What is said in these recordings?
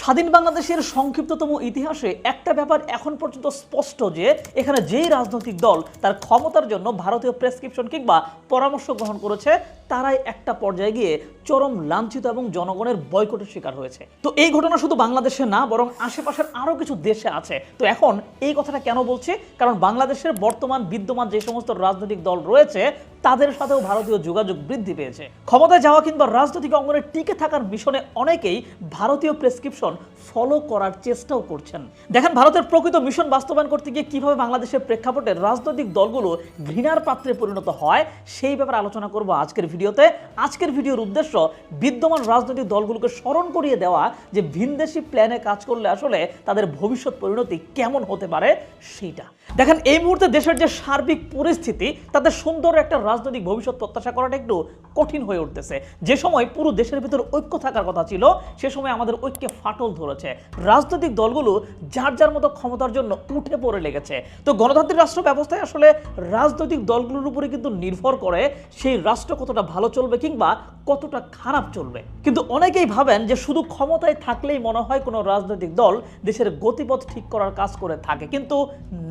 স্বাধীন বাংলাদেশের সংক্ষিপ্ততম ইতিহাসে একটা ব্যাপার এখন পর্যন্ত স্পষ্ট যে, এখানে যেই রাজনৈতিক দল তার ক্ষমতার জন্য ভারতীয় প্রেসক্রিপশন কিংবা পরামর্শ গ্রহণ করেছে, তারাই একটা পর্যায়ে গিয়ে চরম লাঞ্ছিত এবং জনগণের বয়কটের শিকার হয়েছে। তো এই ঘটনা শুধু বাংলাদেশে না, বরং আশেপাশের আরও কিছু দেশে আছে। তো এখন এই কথাটা কেন বলছি? কারণ বাংলাদেশের বর্তমান বিদ্যমান যে সমস্ত রাজনৈতিক দল রয়েছে তাদের সাথেও ভারতীয় যোগাযোগ বৃদ্ধি পেয়েছে। ক্ষমতায় যাওয়া কিংবা রাজনৈতিক অঙ্গনে টিকে থাকার মিশনে অনেকেই ভারতীয় প্রেসক্রিপশন ফলো করার চেষ্টাও করছেন। দেখেন, ভারতের প্রকৃত মিশন বাস্তবায়ন করতে গিয়ে কীভাবে বাংলাদেশের প্রেক্ষাপটে রাজনৈতিক দলগুলো ঘৃণার পাত্রে পরিণত হয়, সেই ব্যাপারে আলোচনা করব আজকের ভিডিওতে। আজকের ভিডিওর উদ্দেশ্য বিদ্যমান রাজনৈতিক দলগুলোকে স্মরণ করিয়ে দেওয়া যে ভিনদেশি প্ল্যানে কাজ করলে আসলে তাদের ভবিষ্যৎ পরিণতি কেমন হতে পারে, সেইটা। দেখেন, এই মুহূর্তে দেশের যে সার্বিক পরিস্থিতি, তাতে সুন্দর একটা রাজনৈতিক ভবিষ্যৎ প্রত্যাশা করাটা একটু কঠিন হয়ে উঠতেছে। যে সময় পুরো দেশের ভিতর ঐক্য থাকার কথা ছিল, সে সময় আমাদের ঐক্যে ফাটল ধরেছে। রাজনৈতিক দলগুলো যার যার মতো ক্ষমতার জন্য উঠে পড়ে লেগেছে। তো গণতান্ত্রিক রাষ্ট্র ব্যবস্থায় আসলে রাজনৈতিক দলগুলোর উপরে কিন্তু নির্ভর করে সেই রাষ্ট্র কতটা ভালো চলবে কিংবা কতটা খারাপ চলবে। কিন্তু অনেকেই ভাবেন যে শুধু ক্ষমতায় থাকলেই মনে হয় কোনো রাজনৈতিক দল দেশের গতিপথ ঠিক করার কাজ করে থাকে, কিন্তু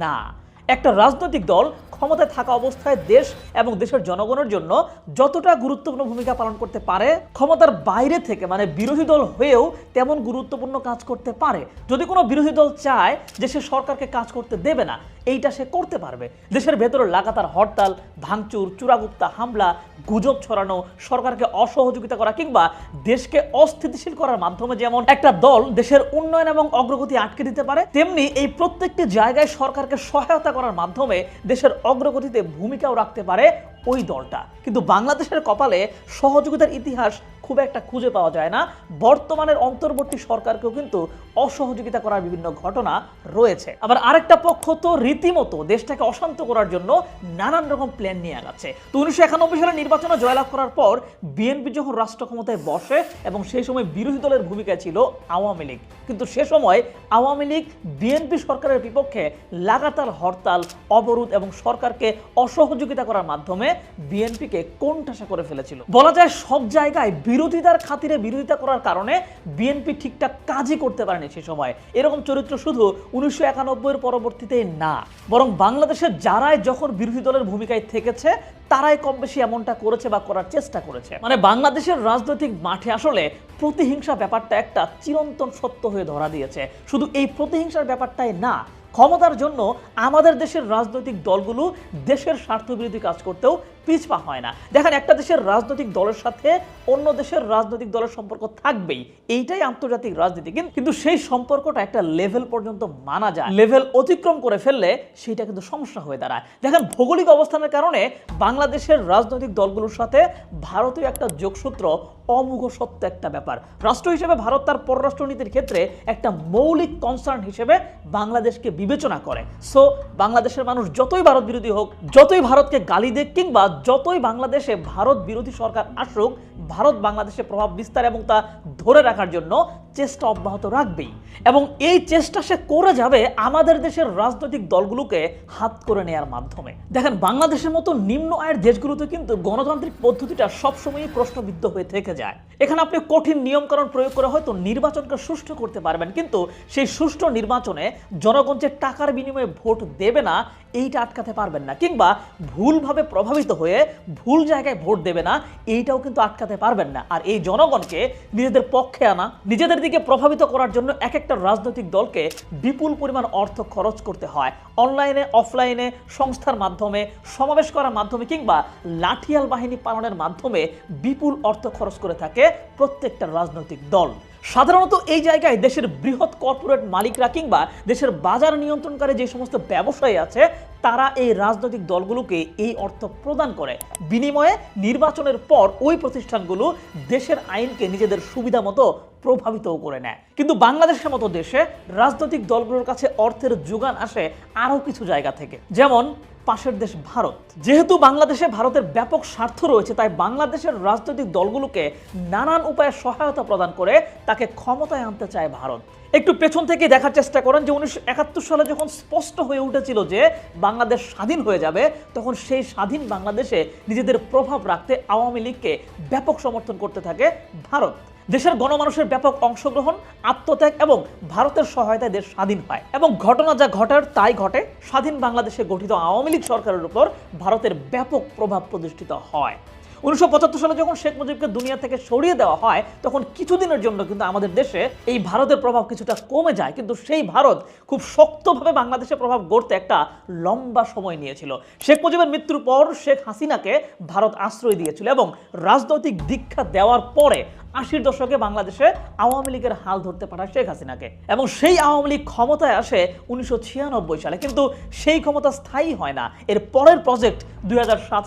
না। একটা রাজনৈতিক দল ক্ষমতায় থাকা অবস্থায় দেশ এবং দেশের জনগণের জন্য যতটা গুরুত্বপূর্ণ ভূমিকা পালন করতে পারে, ক্ষমতার বাইরে থেকে মানে বিরোধী দল হয়েও তেমন গুরুত্বপূর্ণ কাজ করতে পারে। যদি কোনো বিরোধী দল চায় যে সে সরকারকে কাজ করতে দেবে না, এইটা সে করতে পারবে। দেশের ভেতরে লাগাতার হরতাল, ভাঙচুর, চূড়াগুপ্তা হামলা, গুজব ছড়ানো, সরকারকে অসহযোগিতা করা কিংবা দেশকে অস্থিতিশীল করার মাধ্যমে যেমন একটা দল দেশের উন্নয়ন এবং অগ্রগতি আটকে দিতে পারে, তেমনি এই প্রত্যেকটি জায়গায় সরকারকে সহায়তা করার মাধ্যমে দেশের অগ্রগতিতে ভূমিকাও রাখতে পারে ওই দলটা। কিন্তু বাংলাদেশের কপালে সহযোগিতার ইতিহাস খুব একটা খুঁজে পাওয়া যায় না। বর্তমানের অন্তর্বর্তী সরকারকেও কিন্তু অসহযোগিতা করার বিভিন্ন ঘটনা রয়েছে। আবার আরেকটা পক্ষ তো রীতিমতো দেশটাকে অশান্ত করার জন্য নানান রকম প্ল্যান নিয়ে আগাচ্ছে। তো উনিশশো একানব্বই সালে নির্বাচনে জয়লাভ করার পর বিএনপি যখন রাষ্ট্র ক্ষমতায় বসে এবং সেই সময় বিরোধী দলের ভূমিকায় ছিল আওয়ামী লীগ। কিন্তু সে সময় আওয়ামী লীগ বিএনপি সরকারের বিপক্ষে লাগাতার হরতাল, অবরোধ এবং সরকারকে অসহযোগিতা করার মাধ্যমে বিএনপিকে কোণঠাসা করে ফেলেছিল। বলা যায় সব জায়গায় বিরোধিতার খাতিরে বিরোধিতা করার কারণে বিএনপি ঠিকঠাক কাজই করতে পারেনি। সে সময়। এরকম চরিত্র শুধু উনিশশো একানব্বইয়ের পরবর্তীতে না, বরং বাংলাদেশের যারাই যখন বিরোধী দলের ভূমিকায় থেকেছে, তারাই কম বেশি এমনটা করেছে বা করার চেষ্টা করেছে। মানে বাংলাদেশের রাজনৈতিক মাঠে আসলে প্রতিহিংসা ব্যাপারটা একটা চিরন্তন সত্য হয়ে ধরা দিয়েছে। শুধু এই প্রতিহিংসার ব্যাপারটাই না, ক্ষমতার জন্য আমাদের দেশের রাজনৈতিক দলগুলো দেশের স্বার্থবিরোধী কাজ করতেও পিছপা হয় না। দেখেন, একটা দেশের রাজনৈতিক দলের সাথে অন্য দেশের রাজনৈতিক দলের সম্পর্ক থাকবেই। এইটাই আন্তর্জাতিক রাজনীতি। কিন্তু সেই সম্পর্কটা একটা লেভেল পর্যন্ত মানা যায়। লেভেল অতিক্রম করে ফেললে সেটা কিন্তু সমস্যা হয়ে দাঁড়ায়। দেখেন, ভৌগোলিক অবস্থানের কারণে বাংলাদেশের রাজনৈতিক দলগুলোর সাথে ভারতীয় একটা যোগসূত্র অমুঘ সত্য একটা ব্যাপার। রাষ্ট্র হিসেবে ভারত তার পররাষ্ট্রনীতির ক্ষেত্রে একটা মৌলিক কনসার্ন হিসেবে বাংলাদেশকে বিবেচনা করে। সো বাংলাদেশের মানুষ যতই ভারত বিরোধী হোক, যতই ভারতকে গালি দেখ কিংবা যতই বাংলাদেশে ভারত বিরোধী সরকার আসুক, ভারত বাংলাদেশে প্রভাব বিস্তার এবং তা ধরে রাখার জন্য চেষ্টা অব্যাহত রাখবেই। এবং এই চেষ্টা সে করে যাবে আমাদের দেশের রাজনৈতিক দলগুলোকে হাত করে নেয়ার মাধ্যমে। দেখেন, বাংলাদেশের মতো নিম্ন আয়ের দেশগুলোতে কিন্তু গণতান্ত্রিক পদ্ধতিটা সবসময়ই প্রশ্নবিদ্ধ হয়ে থেকে যায়। এখানে আপনি কঠিন নিয়মকানুন প্রয়োগ করে হয়তো নির্বাচনকে সুষ্ঠু করতে পারবেন, কিন্তু সেই সুষ্ঠু নির্বাচনে জনগণ যে টাকার বিনিময়ে ভোট দেবে না, এইটা আটকাতে পারবেন না কিংবা ভুলভাবে প্রভাবিত হয়ে ভুল জায়গায় ভোট দেবে না, এইটাও কিন্তু আটকাতে পারবেন না। আর এই জনগণকে নিজেদের পক্ষে আনা, নিজেদের দিকে প্রভাবিত করার জন্য এক একটা রাজনৈতিক দলকে বিপুল পরিমাণ অর্থ খরচ করতে হয়। অনলাইনে, অফলাইনে, সংস্থার মাধ্যমে, সমাবেশ করার মাধ্যমে কিংবা লাঠিয়াল বাহিনী পালনের মাধ্যমে বিপুল অর্থ খরচ করে থাকে প্রত্যেকটা রাজনৈতিক দল। সাধারণত এই জায়গায় দেশের বৃহৎ কর্পোরেট মালিকরা কিংবা দেশের বাজার নিয়ন্ত্রণকারী যে সমস্ত ব্যবসায়ী আছে, তারা এই রাজনৈতিক দলগুলোকে এই অর্থ প্রদান করে। বিনিময়ে নির্বাচনের পর ওই প্রতিষ্ঠানগুলো দেশের আইনকে নিজেদের সুবিধা মতো প্রভাবিতও করে নেয়। কিন্তু বাংলাদেশের মতো দেশে রাজনৈতিক দলগুলোর কাছে অর্থের যোগান আসে আরও কিছু জায়গা থেকে। যেমন পাশের দেশ ভারত। যেহেতু বাংলাদেশে ভারতের ব্যাপক স্বার্থ রয়েছে, তাই বাংলাদেশের রাজনৈতিক দলগুলোকে নানান উপায়ে সহায়তা প্রদান করে তাকে ক্ষমতায় আনতে চায় ভারত। একটু পেছন থেকে দেখার চেষ্টা করেন যে উনিশশো একাত্তর সালে যখন স্পষ্ট হয়ে উঠেছিল যে বাংলাদেশ স্বাধীন হয়ে যাবে, তখন সেই স্বাধীন বাংলাদেশে নিজেদের প্রভাব রাখতে আওয়ামী লীগকে ব্যাপক সমর্থন করতে থাকে ভারত। দেশের গণমানুষের ব্যাপক অংশগ্রহণ, আত্মত্যাগ এবং ভারতের সহায়তায় দেশ স্বাধীন হয়। এবং ঘটনা যা ঘটার, তাই ঘটে। স্বাধীন বাংলাদেশে গঠিত আওয়ামী লীগ সরকারের উপর ভারতের ব্যাপক প্রভাব প্রতিষ্ঠিত হয়। উনিশশো পঁচাত্তর সালে যখন শেখ মুজিবকে দুনিয়া থেকে সরিয়ে দেওয়া হয়, তখন কিছুদিনের জন্য কিন্তু আমাদের দেশে এই ভারতের প্রভাব কিছুটা কমে যায়। কিন্তু সেই ভারত খুব শক্তভাবে বাংলাদেশে প্রভাব গড়তে একটা লম্বা সময় নিয়েছিল। শেখ মুজিবের মৃত্যুর পর শেখ হাসিনাকে ভারত আশ্রয় দিয়েছিল এবং রাজনৈতিক দীক্ষা দেওয়ার পরে আশির দশকে বাংলাদেশে আওয়ামী লীগের হাল ধরতে পাঠায় শেখ হাসিনাকে। এবং সেই আওয়ামী লীগ ক্ষমতায় আসে উনিশশো সালে। কিন্তু সেই ক্ষমতা স্থায়ী হয় না। এর পরের প্রজেক্ট দুই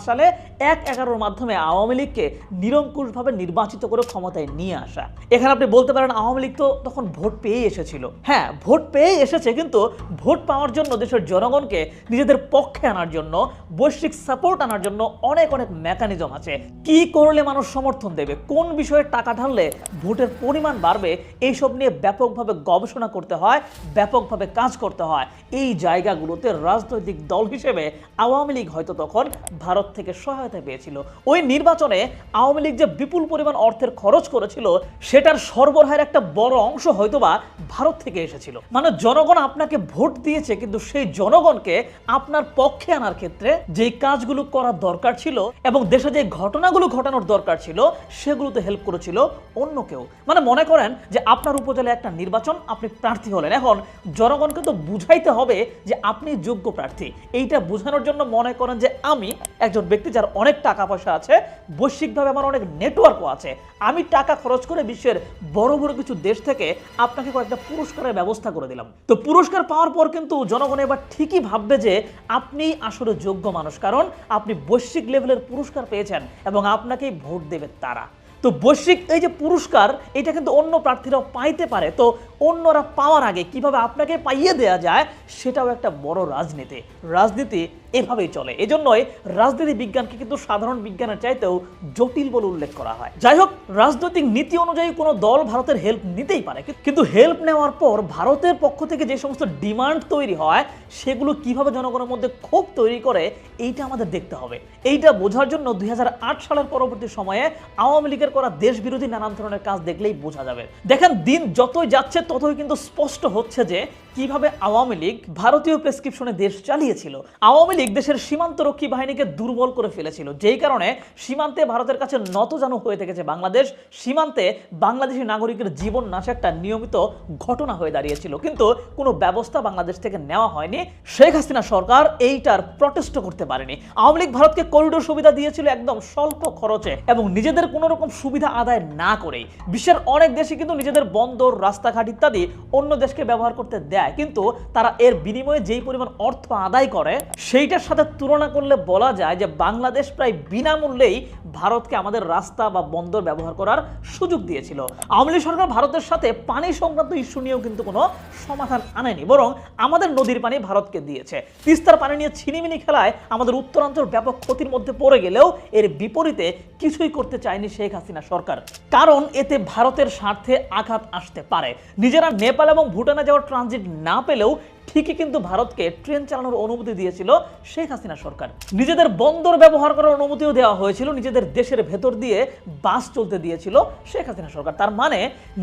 সালে এক এগারোর মাধ্যমে আওয়ামী লীগকে নিরঙ্কুশভাবে নির্বাচিত করে ক্ষমতায় নিয়ে আসা। এখানে আপনি বলতে পারেন আওয়ামী লীগ তো তখন ভোট পেয়েই এসেছিল। হ্যাঁ ভোট পেয়েই এসেছে, কিন্তু ভোট পাওয়ার জন্য দেশের জনগণকে নিজেদের পক্ষে আনার জন্য, বৈশ্বিক সাপোর্ট আনার জন্য অনেক অনেক মেকানিজম আছে। কি করলে মানুষ সমর্থন দেবে? কোন বিষয়ে টাকা ঢাললে ভোটের পরিমাণ বাড়বে, এইসব নিয়ে ব্যাপকভাবে গবেষণা করতে হয়, ব্যাপকভাবে কাজ করতে হয়। এই জায়গাগুলোতে রাজনৈতিক দল হিসেবে আওয়ামী লীগ হয়তো তখন ভারত থেকে সহায়তা পেয়েছিল। ওই নির্বাচনে আওয়ামী লীগ যে বিপুল পরিমাণ অর্থের খরচ করেছিল, সেটার সরবরাহের একটা বড় অংশ হয়তোবা ভারত থেকে এসেছিল। মানে জনগণ আপনাকে ভোট দিয়েছে, কিন্তু সেই জনগণকে আপনার পক্ষে আনার ক্ষেত্রে যেই কাজগুলো করার দরকার ছিল এবং দেশে যে ঘটনাগুলো ঘটানোর দরকার ছিল, সেগুলোতে হেল্প করেছিল অন্য কেউ। মানে মনে করেন যে আপনার উপজেলায় একটা নির্বাচন, আপনি প্রার্থী হলেন। এখন জনগণকে তো বুঝাইতে হবে যে আপনি যোগ্য প্রার্থী। এইটা বোঝানোর জন্য মনে করেন যে আমি একজন ব্যক্তি যার অনেক টাকা পয়সা আছে, বৈশ্বিকভাবে আমার অনেক নেটওয়ার্কও আছে। আমি টাকা খরচ করে বিশ্বের বড় বড় কিছু দেশ থেকে আপনাকে কয়েকটা পুরস্কারের ব্যবস্থা করে দিলাম। তো পুরস্কার পাওয়ার পর কিন্তু জনগণ এবার ঠিকই ভাববে যে আপনি আসলে যোগ্য মানুষ। কারণ আপনি বৈশ্বিক লেভেলের পুরস্কার পেয়েছেন এবং আপনাকেই ভোট দেবে তারা। তো বৈশ্বিক এই যে পুরস্কার, এটা কিন্তু অন্য প্রার্থীরাও পাইতে পারে। তো অন্যরা পাওয়ার আগে কীভাবে আপনাকে পাইয়ে দেওয়া যায়, সেটাও একটা বড় রাজনীতি। রাজনীতি এভাবেই চলে। এজন্যই রাজনীতি বিজ্ঞানকে কিন্তু সাধারণ বিজ্ঞানের চাইতেও জটিল বলে উল্লেখ করা হয়। যাই হোক, রাজনৈতিক নীতি অনুযায়ী কোনো দল ভারতের হেল্প নিতেই পারে। কিন্তু হেল্প নেওয়ার পর ভারতের পক্ষ থেকে যে সমস্ত ডিমান্ড তৈরি হয়, সেগুলো কীভাবে জনগণের মধ্যে ক্ষোভ তৈরি করে, এইটা আমাদের দেখতে হবে। এইটা বোঝার জন্য দুই হাজার আট সালের পরবর্তী সময়ে আওয়ামী লীগের করা দেশ বিরোধী নানান ধরনের কাজ দেখলেই বোঝা যাবে। দেখেন, দিন যতই যাচ্ছে, ততই কিন্তু স্পষ্ট হচ্ছে যে কীভাবে আওয়ামী লীগ ভারতীয় প্রেসক্রিপশনে দেশ চালিয়েছিল? আওয়ামী লীগ দেশের সীমান্তরক্ষী বাহিনীকে দুর্বল করে ফেলেছিল। যেই কারণে সীমান্তে ভারতের কাছে নতজানু হয়ে থেকেছে বাংলাদেশ। সীমান্তে বাংলাদেশি নাগরিকের জীবন নাশ একটা নিয়মিত ঘটনা হয়ে দাঁড়িয়েছিল। কিন্তু কোনো ব্যবস্থা বাংলাদেশ থেকে নেওয়া হয়নি। শেখ হাসিনা সরকার এইটার প্রটেস্ট করতে পারেনি। আওয়ামী লীগ ভারতকে করিডোর সুবিধা দিয়েছিল একদম স্বল্প খরচে এবং নিজেদের কোনো রকম সুবিধা আদায় না করেই। বিশ্বের অনেক দেশে কিন্তু নিজেদের বন্দর, রাস্তাঘাট ইত্যাদি অন্য দেশকে ব্যবহার করতে দেয় কিন্তু তারা এর বিনিময়ে যেই পরিমাণ অর্থ আদায় করে, সেইটার সাথে তুলনা করলে বলা যায় যে বাংলাদেশ প্রায় বিনামূল্যেই ভারতকে আমাদের রাস্তা বা বন্দর ব্যবহার করার সুযোগ দিয়েছিল। আওয়ামী লীগ সরকার ভারতের সাথে পানি সংক্রান্ত ইস্যু নিয়েও কিন্তু কোনো সমাধান আনেনি, বরং আমাদের নদীর পানি ভারতকে দিয়েছে। তিস্তার পানি নিয়ে ছিনিমিনি খেলায় আমাদের উত্তরাঞ্চল ব্যাপক ক্ষতির মধ্যে পড়ে গেলেও এর বিপরীতে কিছুই করতে চায়নি শেখ হাসিনা সরকার। কারণ এতে ভারতের স্বার্থে আঘাত আসতে পারে। নিজেরা নেপাল এবং ভুটানে যাওয়ার ট্রানজিট না পেলেও ঠিকই কিন্তু ভারতকে ট্রেন চালানোর অনুমতি দিয়েছিল শেখ হাসিনা সরকার। নিজেদের বন্দর ব্যবহার করার অনুমতিও দেওয়া হয়েছিল, নিজেদের দেশের ভেতর দিয়ে বাস চলতে দিয়েছিল শেখ হাসিনা সরকার। তার মানে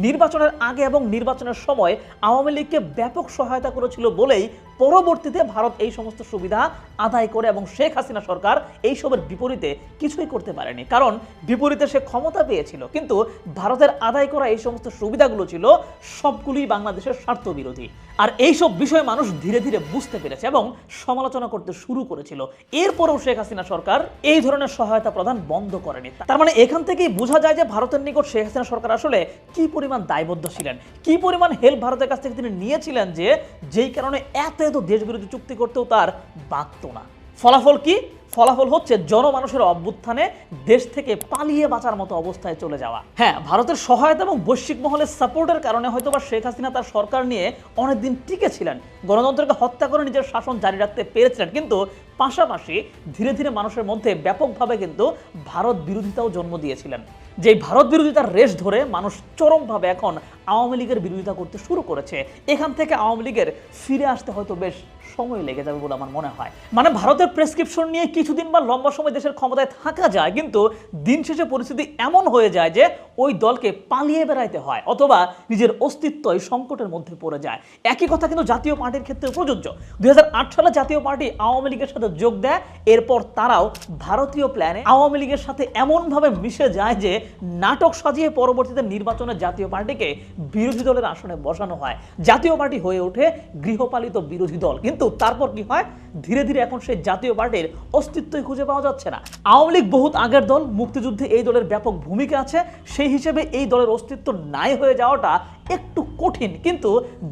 নির্বাচনের আগে এবং নির্বাচনের সময় আওয়ামী লীগকে ব্যাপক সহায়তা করেছিল বলেই পরবর্তীতে ভারত এই সমস্ত সুবিধা আদায় করে এবং শেখ হাসিনা সরকার এইসবের বিপরীতে কিছুই করতে পারেনি। কারণ বিপরীতে সে ক্ষমতা পেয়েছিল, কিন্তু ভারতের আদায় করা এই সমস্ত সুবিধাগুলো ছিল সবগুলোই বাংলাদেশের স্বার্থ বিরোধী আর এইসব বিষয় মানুষ ধীরে ধীরে বুঝতে পেরেছে এবং সমালোচনা করতে শুরু করেছিল। এরপরও শেখ হাসিনা সরকার এই ধরনের সহায়তা প্রদান বন্ধ করেনি। তার মানে এখান থেকেই বোঝা যায় যে ভারতের নিকট শেখ হাসিনা সরকার আসলে কি পরিমাণ দায়বদ্ধ ছিলেন, কি পরিমাণ হেল্প ভারতের কাছ থেকে তিনি নিয়েছিলেন যে যেই কারণে এত এত দেশ বিরোধী চুক্তি করতেও তার বাঁধত না। ফলাফল কি? ফলাফল হচ্ছে জনমানুষের অভ্যুত্থানে দেশ থেকে পালিয়ে বাঁচার মতো অবস্থায় চলে যাওয়া। হ্যাঁ ভারতের সহায়তা এবং বৈশ্বিক মহলের সাপোর্টের কারণে হয়তো বা শেখ হাসিনা তার সরকার নিয়ে অনেকদিন টিকে ছিলেন গণতন্ত্রকে হত্যা করে নিজের শাসন জারি রাখতে পেরেছিলেন। কিন্তু পাশাপাশি ধীরে ধীরে মানুষের মধ্যে ব্যাপকভাবে কিন্তু ভারত বিরোধিতাও জন্ম দিয়েছিলেন। যে ভারত বিরোধিতার রেশ ধরে মানুষ চরমভাবে এখন আওয়ামী লীগের বিরোধিতা করতে শুরু করেছে। এখান থেকে আওয়ামী লীগের ফিরে আসতে হয়তো বেশ সময় লেগে যাবে বলে আমার মনে হয়। মানে ভারতের প্রেসক্রিপশন নিয়ে কিছুদিন বা লম্বা সময় দেশের ক্ষমতায় থাকা যায়, কিন্তু দিন শেষে পরিস্থিতি এমন হয়ে যায় যে ওই দলকে পালিয়ে বেড়াইতে হয় অথবা নিজের অস্তিত্বই সংকটের মধ্যে পড়ে যায়। একই কথা কিন্তু জাতীয় পার্টির ক্ষেত্রে প্রযোজ্য। দুই হাজার আট সালে জাতীয় পার্টি আওয়ামী লীগের সাথে যোগ দেয়, এরপর তারাও ভারতীয় প্ল্যানে আওয়ামী লীগের সাথে এমনভাবে মিশে যায় যে নাটক সাজিয়ে পরবর্তীতে নির্বাচনে জাতীয় পার্টিকে বিরোধী দলের আসনে বসানো হয়। জাতীয় পার্টি হয়ে ওঠে গৃহপালিত বিরোধী দল। কিন্তু তারপর কি হয়? ধীরে ধীরে এখন সেই জাতীয় পার্টির অস্তিত্বই খুঁজে পাওয়া যাচ্ছে না। আওয়ামী লীগ বহুত আগের দল, মুক্তিযুদ্ধে এই দলের ব্যাপক ভূমিকা আছে। সেই হিসেবে এই দলের অস্তিত্ব নাই হয়ে যাওয়াটা একটু কঠিন। কিন্তু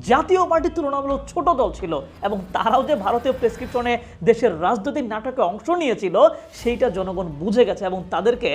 জাতীয় পার্টি তুলনামূলক ছোট দল ছিল এবং তারাও যে ভারতীয় প্রেসক্রিপশনে দেশের রাজনৈতিক নাটকে অংশ নিয়েছিল, সেইটা জনগণ বুঝে গেছে এবং তাদেরকে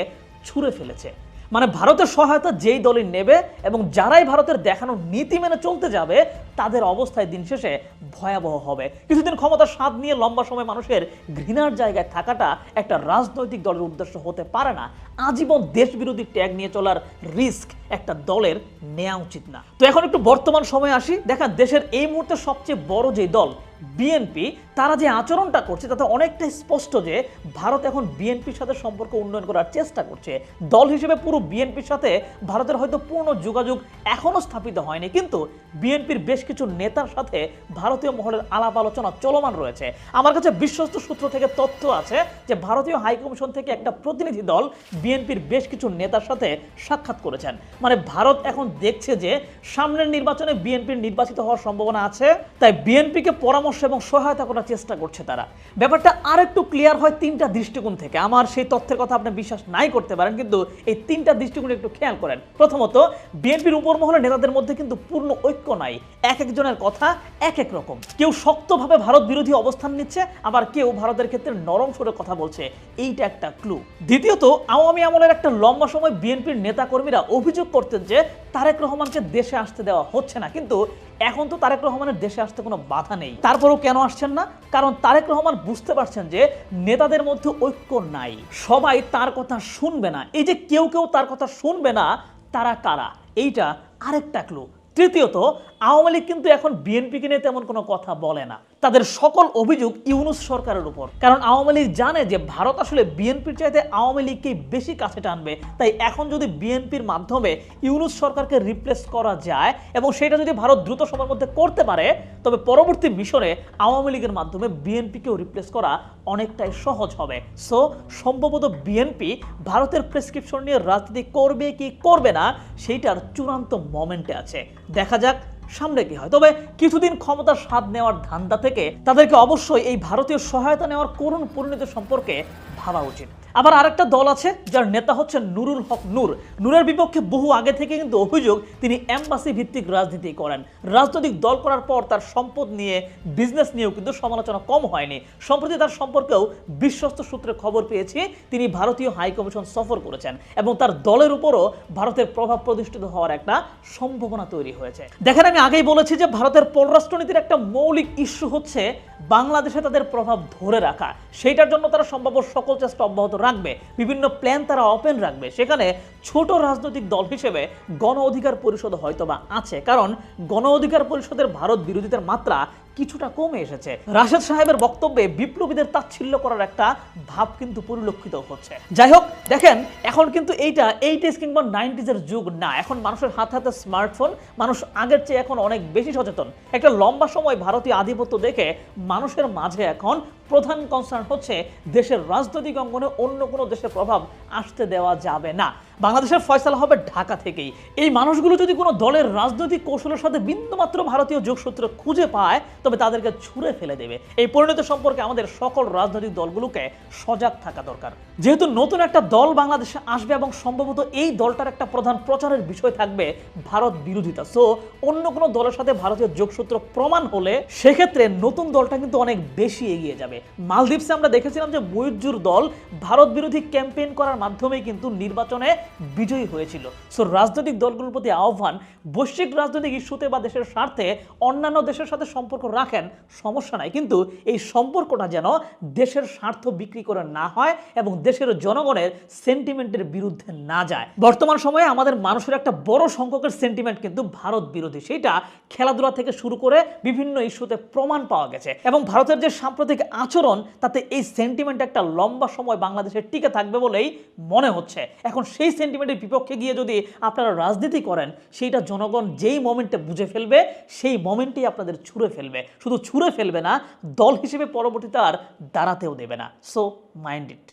ছুঁড়ে ফেলেছে। মানে ভারতের সহায়তা যেই দলই নেবে এবং যারাই ভারতের দেখানো নীতি মেনে চলতে যাবে, তাদের অবস্থায় দিন শেষে ভয়াবহ হবে। কিছুদিন ক্ষমতার স্বাদ নিয়ে লম্বা সময় মানুষের ঘৃণার জায়গায় থাকাটা একটা রাজনৈতিক দলের উদ্দেশ্য হতে পারে না। আজীবন দেশ বিরোধী ট্যাগ নিয়ে চলার রিস্ক একটা দলের নেওয়া উচিত না। তো এখন একটু বর্তমান সময়ে আসি, দেখা দেশের এই মুহূর্তে সবচেয়ে বড় যে দল বিএনপি তারা যে আচরণটা করছে তাতে অনেকটাই স্পষ্ট যে ভারত এখন বিএনপির সাথে সম্পর্ক উন্নয়ন করার চেষ্টা করছে। দল হিসেবে পুরো বিএনপির সাথে ভারতের হয়তো পূর্ণ যোগাযোগ এখনও স্থাপিত হয়নি, কিন্তু বিএনপির বেশ কিছু নেতার সাথে ভারতীয় মহলের আলাপ আলোচনা চলমান রয়েছে। আমার কাছে বিশ্বস্ত সূত্র থেকে তথ্য আছে যে ভারতীয় হাইকমিশন থেকে একটা প্রতিনিধি দল বিএনপির বেশ কিছু নেতার সাথে সাক্ষাৎ করেছেন। মানে ভারত এখন দেখছে যে সামনের নির্বাচনে বিএনপির নির্বাচিত হওয়ার সম্ভাবনা আছে, তাই বিএনপিকে পরামর্শ এবং সহায়তা করার চেষ্টা করছে তারা। ব্যাপারটা আরেকটু ক্লিয়ার হয় তিনটা দৃষ্টিকোণ থেকে। আমার সেই তথ্যের কথা আপনি বিশ্বাস নাই করতে পারেন, কিন্তু এই তিনটা দৃষ্টিকোণ একটু খেয়াল করেন। প্রথমত, বিএনপির উপর মহলে নেতাদের মধ্যে কিন্তু পূর্ণ ঐক্য নাই। এক একজনের কথা এক এক রকম। কেউ শক্তভাবে ভারত বিরোধী অবস্থান নিচ্ছে, আবার কেউ ভারতের ক্ষেত্রে নরম সুরে কথা বলছে। এইটা একটা ক্লু দ্বিতীয়ত, আওয়ামী আমলের একটা লম্বা সময় বিএনপির নেতাকর্মীরা অভিযোগ করতেন যে তারেক রহমানকে দেশে আসতে দেওয়া হচ্ছে না। কিন্তু এখন তো তারেক রহমানের দেশে আসতে কোনো বাধা নেই। তারপরেও কেন আসছেন না? কারণ তারেক রহমান বুঝতে পারছেন যে নেতাদের মধ্যে ঐক্য নাই। সবাই তার কথা শুনবে না। এই যে কেউ কেউ তার কথা শুনবে না, তারা কারা? এইটা আরেকটা ক্লু তৃতীয়ত, আওয়ামী লীগ কিন্তু এখন বিএনপিকে নিয়ে তেমন কোনো কথা বলে না। তাদের সকল অভিযোগ ইউনুস সরকারের উপর। কারণ আওয়ামী লীগ জানে যে ভারত আসলে বিএনপির চাইতে আওয়ামী লীগকেই বেশি কাছে টানবে। তাই এখন যদি বিএনপির মাধ্যমে ইউনুস সরকারকে রিপ্লেস করা যায় এবং সেটা যদি ভারত দ্রুত সময়ের মধ্যে করতে পারে, তবে পরবর্তী মিশনে আওয়ামী লীগের মাধ্যমে বিএনপিকেও রিপ্লেস করা অনেকটাই সহজ হবে। সো সম্ভবত বিএনপি ভারতের প্রেসক্রিপশন নিয়ে রাজনীতি করবে কি করবে না, সেইটার চূড়ান্ত মোমেন্টে আছে। দেখা যাক সামনে কি হয়। তবে কিছুদিন ক্ষমতার স্বাদ নেওয়ার ধান্দা থেকে তাদেরকে অবশ্যই এই ভারতীয় সহায়তা নেওয়ার করুণ পরিণতি সম্পর্কে ভাবা উচিত। আবার আরেকটা দল আছে, যার নেতা হচ্ছে নুরুল হক নূর। নূরের বিপক্ষে বহু আগে থেকে কিন্তু অভিযোগ, তিনি এম্বাসি ভিত্তিক রাজনীতি করেন। রাজনৈতিক দল করার পর তার সম্পদ নিয়ে বিজনেস নিয়েও কিন্তু সমালোচনা কম হয়নি। সম্প্রতি তার সম্পর্কেও বিশ্বস্ত সূত্রে খবর পেয়েছি, তিনি ভারতীয় হাইকমিশন সফর করেছেন এবং তার দলের উপরও ভারতের প্রভাব প্রতিষ্ঠিত হওয়ার একটা সম্ভাবনা তৈরি হয়েছে। দেখেন, আমি আগেই বলেছি যে ভারতের পররাষ্ট্রনীতির একটা মৌলিক ইস্যু হচ্ছে বাংলাদেশে তাদের প্রভাব ধরে রাখা। সেইটার জন্য তারা সম্ভাব্য সকল চেষ্টা অব্যাহত রাখবে, বিভিন্ন প্ল্যান তারা ওপেন রাখবে। সেখানে ছোট রাজনৈতিক দল হিসেবে গণ অধিকার পরিষদ হয়তোবা আছে। কারণ গণ অধিকার পরিষদের ভারত বিরোধিতার মাত্রা কিছুটা কমে এসেছে। রাশেদ সাহেবের বক্তব্যে বিপ্লবীদের তাচ্ছিল্য করার একটা ভাব কিন্তু পরিলক্ষিত হচ্ছে। যাই হোক, দেখেন, এখন কিন্তু এইটা এইটিস কিংবা নাইনটিজের যুগ না। এখন মানুষের হাতে হাতে স্মার্টফোন, মানুষ আগের চেয়ে এখন অনেক বেশি সচেতন। একটা লম্বা সময় ভারতীয় আধিপত্য দেখে মানুষের মাঝে এখন প্রধান কনসার্ন হচ্ছে দেশের রাজনৈতিক অঙ্গনে অন্য কোনো দেশের প্রভাব আসতে দেওয়া যাবে না। বাংলাদেশের ফয়সালা হবে ঢাকা থেকেই। এই মানুষগুলো যদি কোনো দলের রাজনৈতিক কৌশলের সাথে বিন্দুমাত্র ভারতীয় যোগসূত্র খুঁজে পায়, তবে তাদেরকে ছুঁড়ে ফেলে দেবে। এই পরিণতি সম্পর্কে আমাদের সকল রাজনৈতিক দলগুলোকে সজাগ থাকা দরকার। যেহেতু নতুন একটা দল বাংলাদেশে আসবে এবং সম্ভবত এই দলটার একটা প্রধান প্রচারের বিষয় থাকবে ভারত বিরোধিতা। সো অন্য কোনো দলের সাথে ভারতীয় যোগসূত্র প্রমাণ হলে সেক্ষেত্রে নতুন দলটা কিন্তু অনেক বেশি এগিয়ে যাবে। মালদ্বীপসে আমরা দেখেছিলাম যে ময়ূরজুর দল ভারত বিরোধী ক্যাম্পেইন করার মাধ্যমে কিন্তু নির্বাচনে বিজয়ী হয়েছিল। সো রাজনৈতিক দলগুলোর প্রতি আহ্বান, বৈশ্বিক রাজনৈতিক ইস্যুতে বা দেশের স্বার্থে অন্যান্য দেশের সাথে সম্পর্ক রাখেন, সমস্যা নাই। কিন্তু এই সম্পর্কটা যেন দেশের স্বার্থ বিক্রি করে না হয় এবং দেশের জনগণের সেন্টিমেন্টের বিরুদ্ধে না যায়। বর্তমান সময়ে আমাদের মানুষের একটা বড় সংখ্যকের সেন্টিমেন্ট কিন্তু ভারত বিরোধী। সেটা খেলাধুলা থেকে শুরু করে বিভিন্ন ইস্যুতে প্রমাণ পাওয়া গেছে। এবং ভারতের যে সাম্প্রতিক আচরণ, তাতে এই সেন্টিমেন্ট একটা লম্বা সময় বাংলাদেশে টিকে থাকবে বলেই মনে হচ্ছে। এখন সেই সেন্টিমেন্টের বিপক্ষে গিয়ে যদি আপনারা রাজনীতি করেন, সেইটা জনগণ যেই মোমেন্টে বুঝে ফেলবে, সেই মোমেন্টেই আপনাদের ছুঁড়ে ফেলবে। শুধু ছুঁড়ে ফেলবে না, দল হিসেবে পরবর্তীতে আর দাঁড়াতেও দেবে না। So mind it